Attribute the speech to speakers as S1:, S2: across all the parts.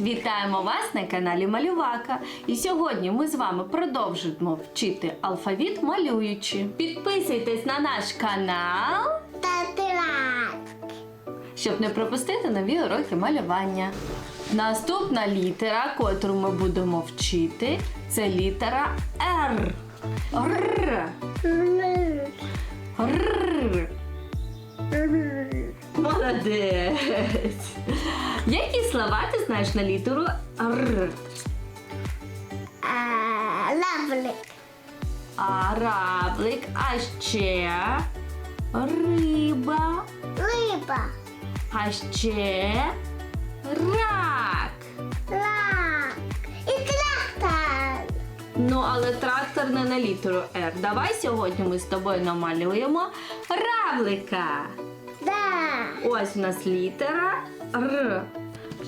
S1: Вітаємо вас на каналі Малювака. І сьогодні ми з вами продовжуємо вчити алфавіт малюючи. Підписуйтесь на наш канал,
S2: Татилак.
S1: щоб не пропустити нові уроки малювання. Наступна літера, котру ми будемо вчити, це літера Р. Р. Р. Молодець. Які слова ти знаєш на літеру Р?
S2: Лавлик.
S1: А равлик, а ще риба,
S2: Риба.
S1: а ще рак.
S2: Лак. І трактор.
S1: Ну, але трактор не на літеру Р. Давай сьогодні ми з тобою намалюємо равлика. Ось у нас літера Р.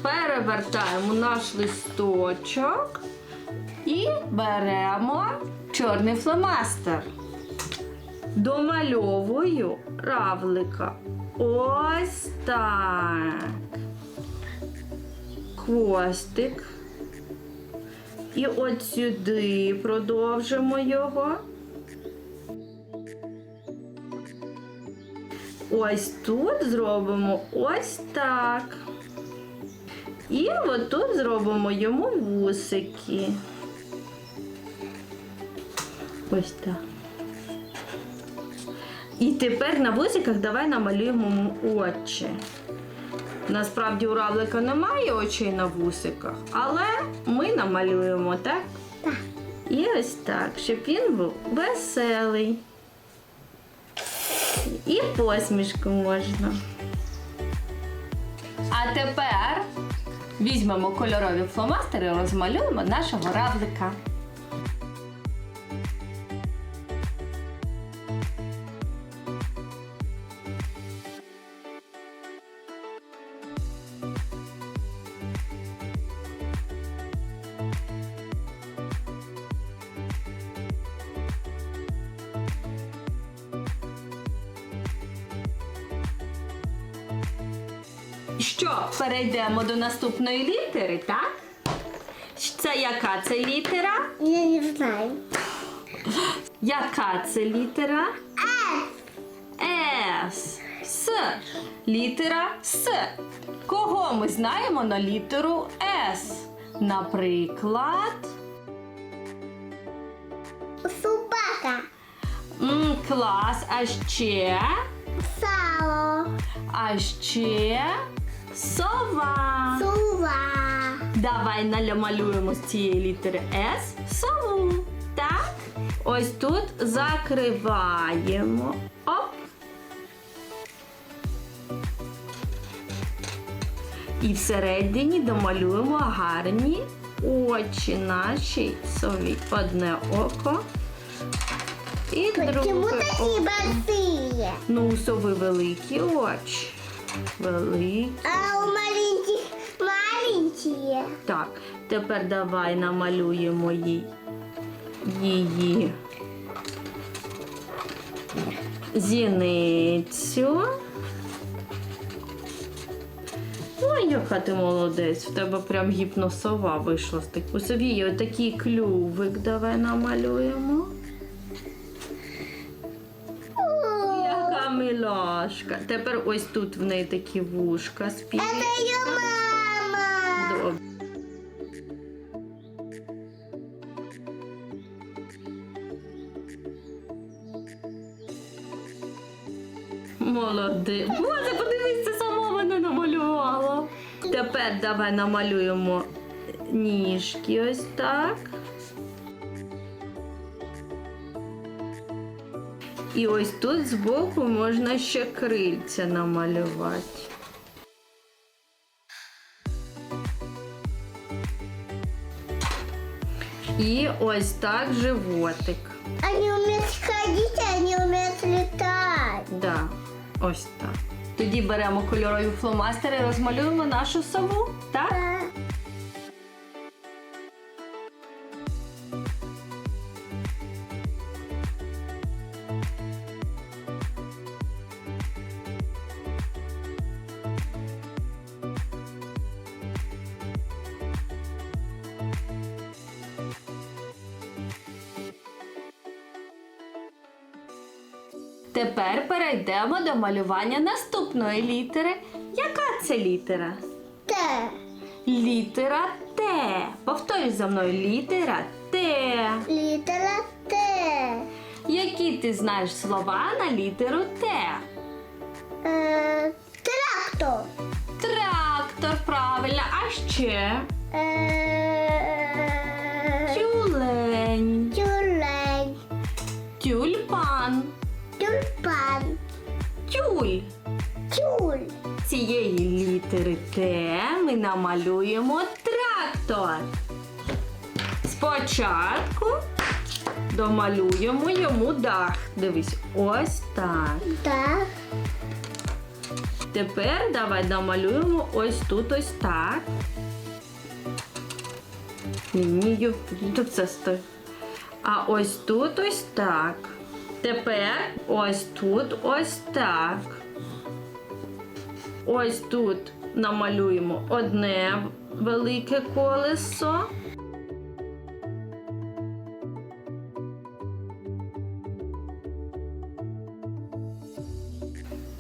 S1: Перевертаємо наш листочок і беремо чорний фломастер. Домальовую равлика. Ось так. Хвостик. І от сюди продовжимо його. Ось тут зробимо ось так. І отут зробимо йому вусики. Ось так. І тепер на вусиках давай намалюємо очі. Насправді у равлика немає очей на вусиках, але ми намалюємо, так?
S2: Так.
S1: І ось так, щоб він був веселий. І посмішку можна. А тепер візьмемо кольорові фломастери і розмалюємо нашого равлика. Що, перейдемо до наступної літери, так? Це яка це літера?
S2: Я не знаю.
S1: Яка це літера?
S2: С.
S1: С. С. Літера С. Кого ми знаємо на літеру С? Наприклад,
S2: Собака.
S1: м, клас, а ще,
S2: Сало.
S1: а ще сова.
S2: Сува.
S1: Давай намалюємо з цієї літери С сову. Так? Ось тут закриваємо. Оп. І всередині домалюємо гарні очі нашій сові. Одне око. І друге
S2: такие
S1: око.
S2: большие?
S1: Ну, у сови великі очі. Великі.
S2: А у маленьких маленькие.
S1: Так, тепер давай намалюємо їй її зіницю. Ой, яка ти молодець, в тебе прям гіпносова вийшла з такою. У Софії отакий клювик давай намалюємо. Яка. Тепер ось тут в неї такі вушка спільні.
S2: Это ее мама.
S1: Добре. Молодець. Боже, подивись, це сама вона намалювала. Тепер давай намалюємо ніжки ось так. І ось тут збоку можна ще крильця намалювати. І ось так животик.
S2: Они умеют ходить, а они умеют летать.
S1: Да, ось так. Тоді беремо кольорові фломастери і розмалюємо нашу сову. Так?
S2: Да.
S1: Тепер перейдемо до малювання наступної літери. Яка це літера?
S2: Т.
S1: Літера Т. Повторюй за мною літера Т.
S2: Літера Т.
S1: Які ти знаєш слова на літеру Т?
S2: Е, трактор.
S1: Трактор, правильно, а ще
S2: Е,
S1: намалюємо трактор. Спочатку домалюємо йому дах. Дивись, ось так.
S2: Так.
S1: Тепер давай намалюємо ось тут ось так. Лінію тут це стой. А ось тут ось так. Тепер ось тут ось так. Ось тут намалюємо одне велике колесо.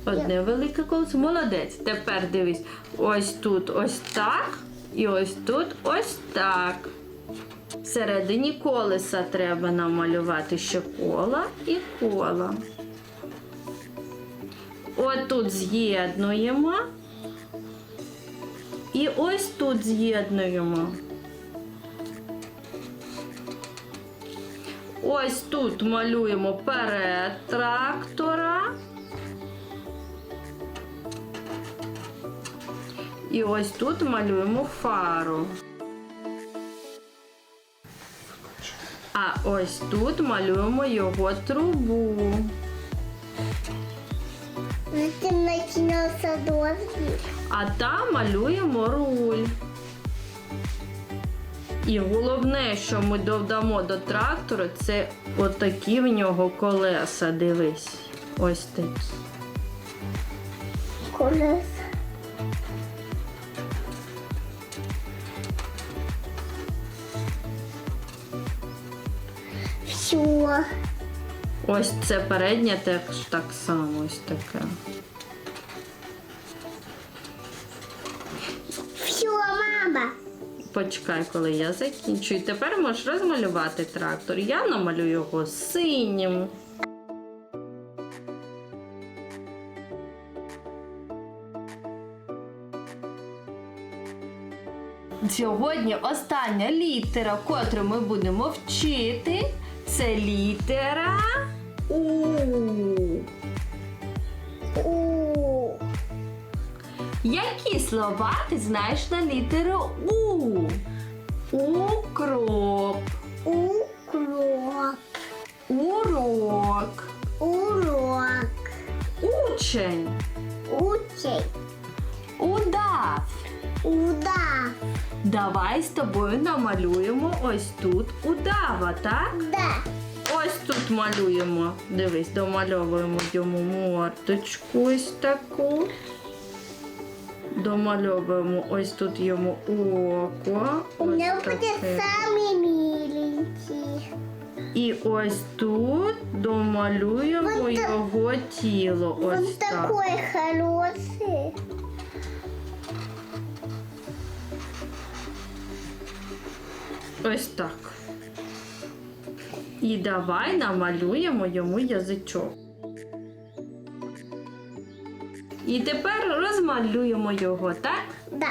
S1: Одне велике колесо. Молодець. Тепер дивись. Ось тут ось так. І ось тут ось так. Всередині колеса треба намалювати ще кола і кола. От тут з'єднуємо. І ось тут з'єднуємо. Ось тут малюємо перед трактора. І ось тут малюємо фару. А ось тут малюємо його трубу.
S2: Затем начинался дождик.
S1: А там малюємо руль. І головне, що ми додамо до трактора, це отакі в нього колеса. Дивись. Ось такі.
S2: Колеса. Все.
S1: Ось це переднє теж так само ось таке.
S2: Все, мама.
S1: Почекай, коли я закінчу. І тепер можеш розмалювати трактор. Я намалюю його синім. Сьогодні остання літера, котру ми будемо вчити, це літера У.
S2: У.
S1: Які слова ти знаєш на літеру У? Укроп,
S2: Укроп.
S1: урок,
S2: Урок.
S1: учень,
S2: Учень.
S1: удав.
S2: Удав.
S1: Давай з тобою намалюємо ось тут удава, так?
S2: Да.
S1: Ось тут малюємо. Дивись, домальовуємо йому мордочку ось таку. Домальовуємо ось тут йому око.
S2: У меня
S1: ось
S2: будет
S1: таке.
S2: миленький.
S1: І ось тут домалюємо його тіло. Ось
S2: Он
S1: так.
S2: такой хороший.
S1: Ось так. І давай намалюємо йому язичок. І тепер розмалюємо його, так?
S2: Да.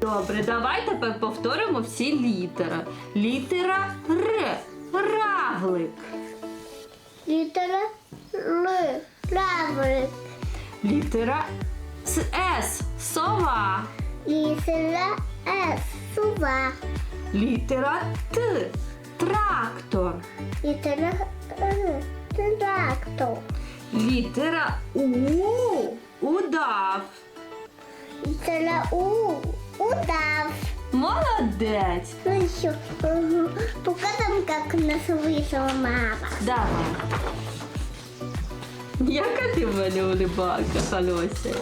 S1: Добре, давай тепер повторимо всі літери. Літера Р. Раглик.
S2: Литера Л. Равлик.
S1: Літера С. С. Сова.
S2: Литера С. Сува.
S1: Літера Т. Трактор.
S2: Литера Р. Трактор.
S1: Літера У. Удав.
S2: Литера У. Удав.
S1: Молодець.
S2: Ну еще, покажем, как у нас вийшла мама.
S1: Давай. Яка ти в мене улибака, Альося?